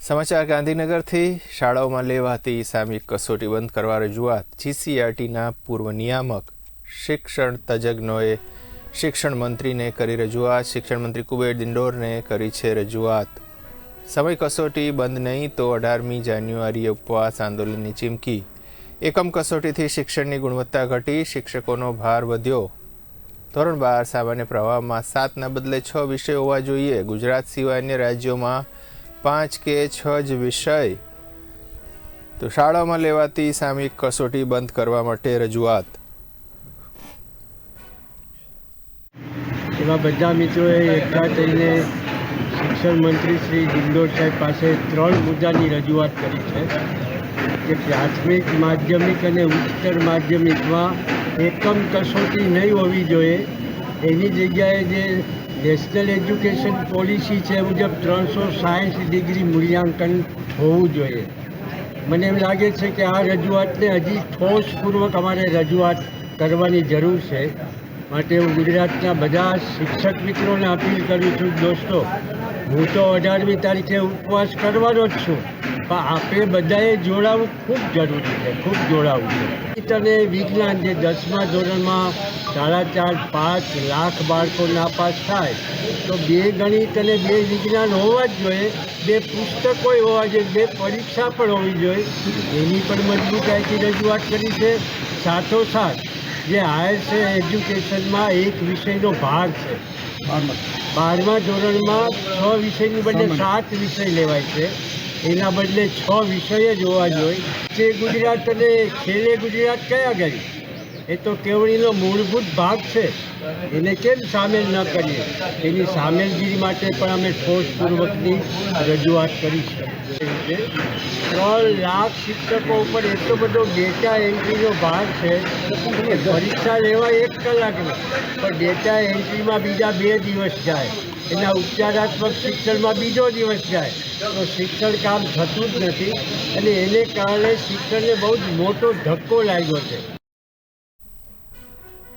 સમાચાર, ગાંધીનગરથી શાળાઓમાં લેવાતી સામયિક કસોટી બંધ કરવા રજૂઆત જીસીઆરટીના પૂર્વ નિયામક શિક્ષણ તજજ્ઞોએ શિક્ષણ મંત્રીને કરી રજૂઆત, શિક્ષણ મંત્રી કુબેર દિંડોરને કરી છે રજૂઆત. સમય કસોટી બંધ નહીં તો અઢારમી જાન્યુઆરીએ ઉપવાસ આંદોલનની ચીમકી. એકમ કસોટીથી શિક્ષણની ગુણવત્તા ઘટી, શિક્ષકોનો ભાર વધ્યો. ધોરણ બાર સામાન્ય પ્રવાહમાં સાતના બદલે છ વિષય હોવા જોઈએ. ગુજરાત સિવાય અન્ય રાજ્યોમાં પાંચ કે છ જ વિષય. તો શાળામાં લેવાતી સામયિક કસોટી બંધ કરવા માટે રજૂઆત. એવા બધા મિત્રોએ એકઠા થઈને શિક્ષણ મંત્રી શ્રી દિંડોર સાહેબ પાસે ત્રણ મુદ્દાની રજૂઆત કરી છે. કે પ્રાથમિક, માધ્યમિક અને ઉચ્ચતર માધ્યમિકમાં એકમ કસોટી નહીં હોવી જોઈએ. એની જગ્યાએ જે નેશનલ એજ્યુકેશન પોલિસી છે મુજબ ત્રણસો સાઠ ડિગ્રી મૂલ્યાંકન હોવું જોઈએ. મને એમ લાગે છે કે આ રજૂઆતને હજી ઠોસપૂર્વક અમારે રજૂઆત કરવાની જરૂર છે. માટે હું ગુજરાતના બધા શિક્ષક મિત્રોને અપીલ કરું છું, દોસ્તો, હું તો અઢારમી તારીખે ઉપવાસ કરવાનો જ છું. પણ આપણે બધાએ જોડાવું ખૂબ જરૂરી છે ખૂબ જોડાવું છે. અને વિજ્ઞાન જે દસમા ધોરણમાં સાડા ચાર પાંચ લાખ બાળકો નાપાસ થાય તો બે ગણિત અને બે વિજ્ઞાન હોવા જ જોઈએ બે પુસ્તકો હોવા જોઈએ બે પરીક્ષા પણ હોવી જોઈએ. એની પણ મજબૂતાઈથી રજૂઆત કરી છે. સાથોસાથ જે હાયર એજ્યુકેશનમાં એક વિષયનો ભાગ છે. બારમા ધોરણમાં છ વિષયની બદલે સાત વિષય લેવાય છે. એના બદલે છ વિષય જ હોવા જોઈએ. જે ગુજરાત અને ખેલે ગુજરાત કયા ગઈ? એ તો કેવડીનો મૂળભૂત ભાગ છે. એને કેમ સામેલ ન કરીએ? એની સામેલગીરી માટે પણ અમે ઠોસપૂર્વકની રજૂઆત કરી છે. ત્રણ લાખ શિક્ષકો ઉપર એટલો બધો ડેટા એન્ટ્રીનો ભાગ છે પરીક્ષા લેવા એક કલાકની, પણ ડેટા એન્ટ્રીમાં બીજા બે દિવસ જાય. એના ઉપચારાત્મક શિક્ષણમાં બીજો દિવસ જાય. તો શિક્ષણ કામ થતું જ નથી અને એને કારણે શિક્ષણને બહુ જ મોટો ધક્કો લાગ્યો છે.